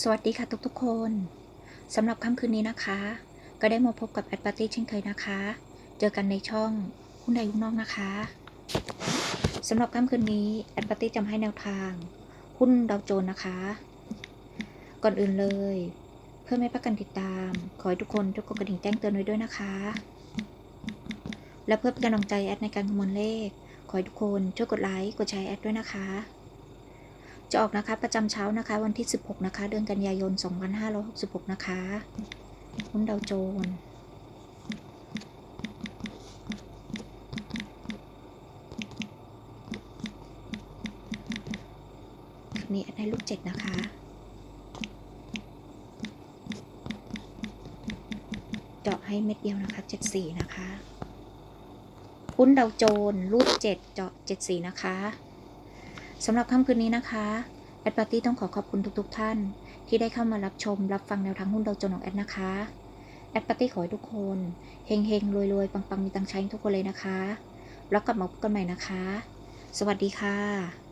สวัสดีค่ะทุกๆคนสำหรับค่ำคืนนี้นะคะ ก็ได้มาพบกับแอดปาร์ตี้เช่นเคยนะคะ เจอกันในช่องหุ้นใดหุ้นนอกนะคะสำหรับค่ำคืนนี้แอดปาร์ตี้จะให้แนวทาง หุ้นดาวโจน์นะคะ ก่อนอื่นเลย เพื่อไม่ให้ประกันติดตาม ขอให้ทุกคนทุกคนกระดิ่งแจ้งเตือนไว้ด้วยนะคะ และเพื่อเป็นกำลังใจแอดในการคำนวณเลข ขอให้ทุกคนช่วยกดไลค์กดแชร์แอดด้วยนะคะ จะออกนะคะประจำเช้านะคะ วันที่ 16 นะคะ เดือนกันยายน 2566 นะคะหุ้นดาวโจนส์คลิปนี้แอดให้ลูกเจ็ดนะคะเจาะให้เม็ดเดียวนะคะ74นะคะ หุ้นดาวโจนส์รูดเจาะ74นะคะ สำหรับค่ำคืนนี้นะคะแอดปาร์ตี้ต้องขอขอบคุณทุกๆทท่าน ที่ได้เข้ามารับชมรับฟังแนวทางหุ้นดาวโจนส์ของแอดนะคะแอดปาร์ตี้ขอให้ทุกคนเฮงเฮงรวยรวยปังปังมีตังใช้ทุกคนเลยนะคะ แล้วกลับมาพบกันใหม่นะคะ สวัสดีค่ะ